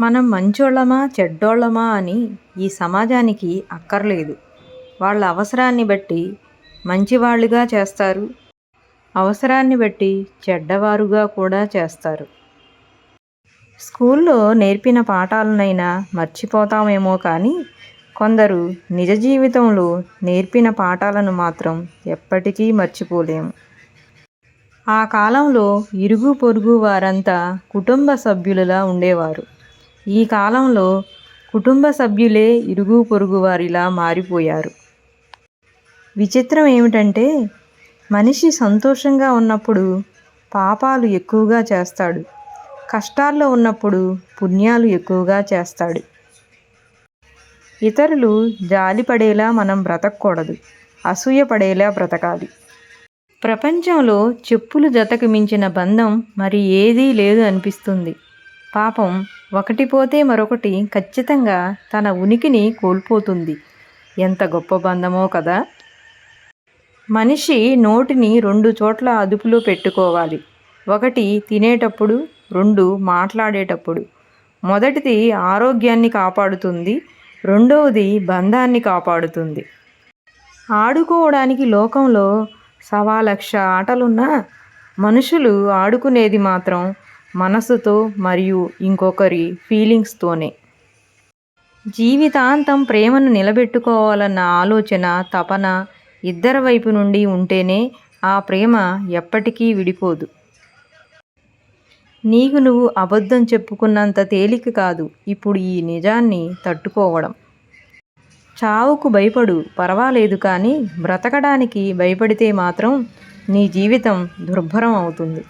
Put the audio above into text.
మనం మంచోళ్ళమా చెడ్డోళ్ళమా అని ఈ సమాజానికి అక్కర్లేదు. వాళ్ళ అవసరాన్ని బట్టి మంచివాళ్ళుగా చేస్తారు. అవసరాన్ని బట్టి చెడ్డవారుగా కూడా చేస్తారు. స్కూల్లో నేర్పిన పాఠాలనైనా మర్చిపోతామేమో కానీ కొందరు నిజ జీవితంలో నేర్పిన పాఠాలను మాత్రం ఎప్పటికీ మర్చిపోలేము ఆ కాలంలో ఇరుగు పొరుగు వారంతా కుటుంబ సభ్యులలా ఉండేవారు. ఈ కాలంలో కుటుంబ సభ్యులే ఇరుగు పొరుగు వారిలా మారిపోయారు. విచిత్రం ఏమిటంటే మనిషి సంతోషంగా ఉన్నప్పుడు పాపాలు ఎక్కువగా చేస్తాడు. కష్టాల్లో ఉన్నప్పుడు పుణ్యాలు ఎక్కువగా చేస్తాడు. ఇతరులు జాలిపడేలా మనం బ్రతకూడదు. అసూయ పడేలా బ్రతకాలి. ప్రపంచంలో చెప్పులు జతకు మించిన బంధం మరి ఏదీ లేదు అనిపిస్తుంది. పాపం ఒకటి పోతే మరొకటి ఖచ్చితంగా తన ఉనికిని కోల్పోతుంది. ఎంత గొప్ప బంధమో కదా? మనిషి నోటిని రెండు చోట్ల అదుపులో పెట్టుకోవాలి. ఒకటి తినేటప్పుడు రెండు మాట్లాడేటప్పుడు. మొదటిది ఆరోగ్యాన్ని కాపాడుతుంది రెండవది బంధాన్ని కాపాడుతుంది. ఆడుకోవడానికి లోకంలో సవా లక్ష ఆటలున్నా మనుషులు ఆడుకునేది మాత్రం మనసుతో మరియు ఇంకొకరి ఫీలింగ్స్తోనే జీవితాంతం ప్రేమను నిలబెట్టుకోవాలన్న ఆలోచన తపన ఇద్దరి వైపు నుండి ఉంటేనే ఆ ప్రేమ ఎప్పటికీ విడిపోదు. నీకు నువ్వు అబద్ధం చెప్పుకున్నంత తేలిక కాదు ఇప్పుడు ఈ నిజాన్ని తట్టుకోవడం. చావుకు భయపడు పర్వాలేదు కానీ బ్రతకడానికి భయపడితే మాత్రం నీ జీవితం దుర్భరం అవుతుంది.